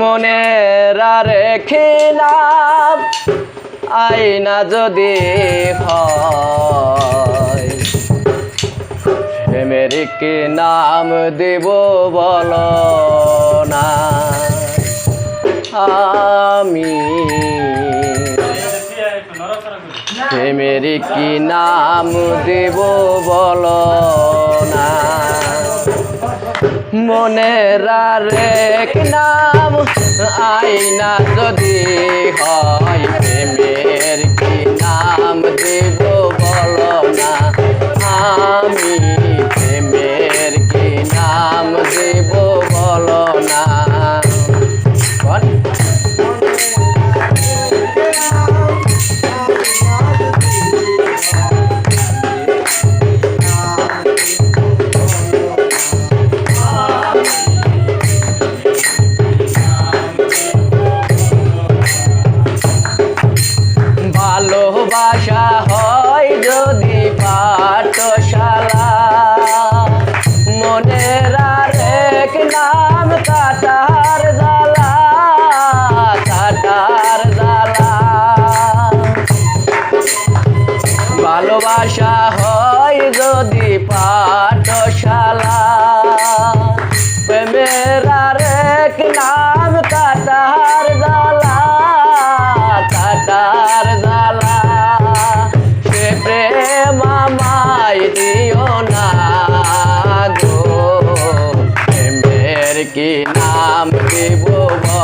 মনে রেখে নাম আইনা যদি হয় কি নাম দেব বল না। আমি কি নাম দেব বল না। মনের রেক নাম আইনা যদি হয় প্রেমের ভালোবাসা হয় যদি পাঠশালা। মনের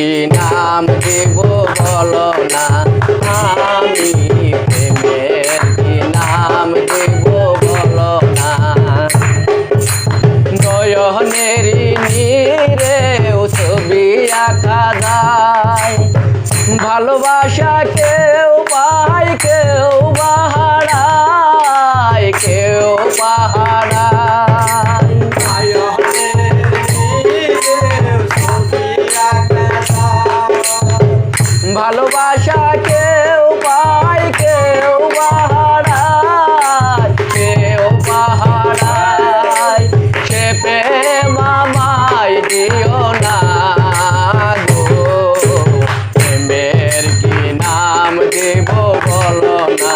কি নাম দেব বলো না, আমি প্রেমের কি নাম দেব বলো না। নয়নেরই নীরে ছবি আঁকা যায়, ভালোবাসা কেউ পায়, কেউ পাহাড়ায় কেউ পাহাড়ায় ভালোবাসা কেউ পায়, কেউ পাহাড়ায় কেউ পাহাড়ায় সে আমায় দিও না গো। প্রেমের কি নাম দেব বলো না।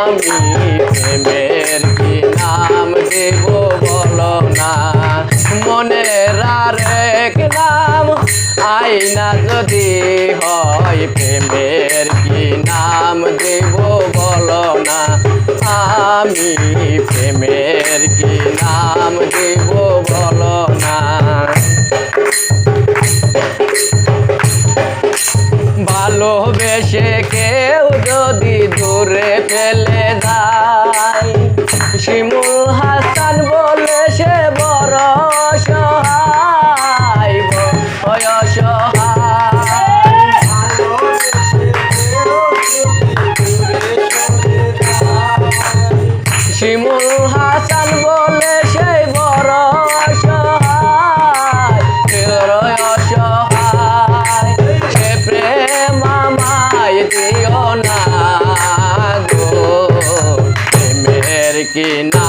আমি প্রেমের কি নাম দেব বলো না। মনের আরেক নাম আইনা যদি প্রেমের কি নাম দেব বলো না? আমি প্রেমের কি নাম দেব বলো না? ভালোবেসে কেউ যদি দূরে ফেলে যায়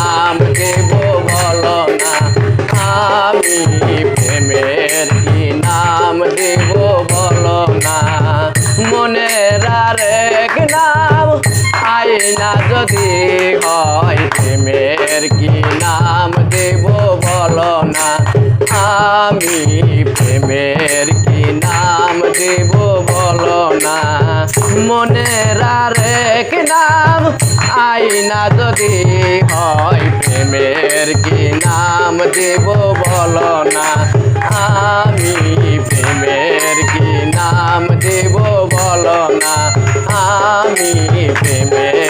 নাম দেব বলো না, আমি প্রেমের কি নাম দেব বলো না। মনের আরেক নাম আইনা যদি হয় প্রেমের কি নাম দেব বলো না। আমি প্রেমের কি নাম দেব বলো না মনের আরেক নাম আইনা যদি হয় প্রেমের কি নাম দেব বলো না। আমি প্রেমের কি নাম দেব বলো না। আমি প্রেমের